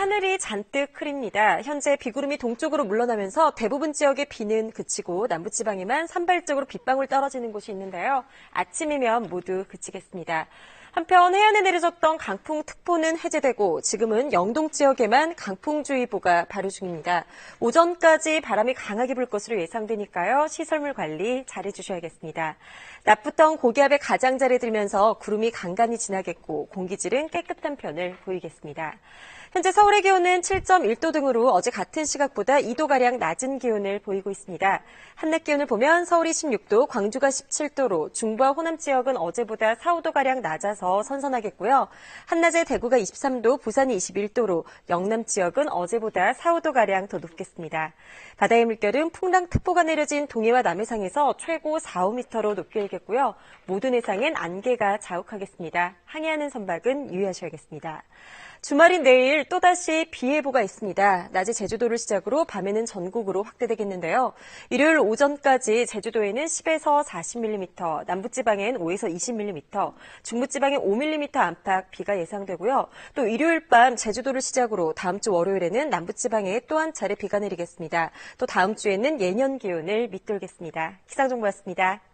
하늘이 잔뜩 흐립니다. 현재 비구름이 동쪽으로 물러나면서 대부분 지역의 비는 그치고 남부지방에만 산발적으로 빗방울 떨어지는 곳이 있는데요. 아침이면 모두 그치겠습니다. 한편 해안에 내려졌던 강풍특보는 해제되고 지금은 영동 지역에만 강풍주의보가 발효 중입니다. 오전까지 바람이 강하게 불 것으로 예상되니까요. 시설물 관리 잘해 주셔야겠습니다. 낮부터 고기압의 가장자리 들면서 구름이 간간히 지나겠고 공기질은 깨끗한 편을 보이겠습니다. 현재 서울 의 기온은 7.1도 등으로 어제 같은 시각보다 2도가량 낮은 기온을 보이고 있습니다. 한낮 기온을 보면 서울이 16도, 광주가 17도로 중부와 호남 지역은 어제보다 4, 5도가량 낮아서 선선하겠고요. 한낮에 대구가 23도, 부산이 21도로 영남 지역은 어제보다 4, 5도가량 더 높겠습니다. 바다의 물결은 풍랑특보가 내려진 동해와 남해상에서 최고 4, 5m로 높게 일겠고요. 모든 해상엔 안개가 자욱하겠습니다. 항해하는 선박은 유의하셔야겠습니다. 주말인 내일 또다시 비 예보가 있습니다. 낮에 제주도를 시작으로 밤에는 전국으로 확대되겠는데요. 일요일 오전까지 제주도에는 10에서 40mm, 남부지방엔 5에서 20mm, 중부지방엔 5mm 안팎 비가 예상되고요. 또 일요일 밤 제주도를 시작으로 다음 주 월요일에는 남부지방에 또 한 차례 비가 내리겠습니다. 또 다음 주에는 예년 기온을 밑돌겠습니다. 기상정보였습니다.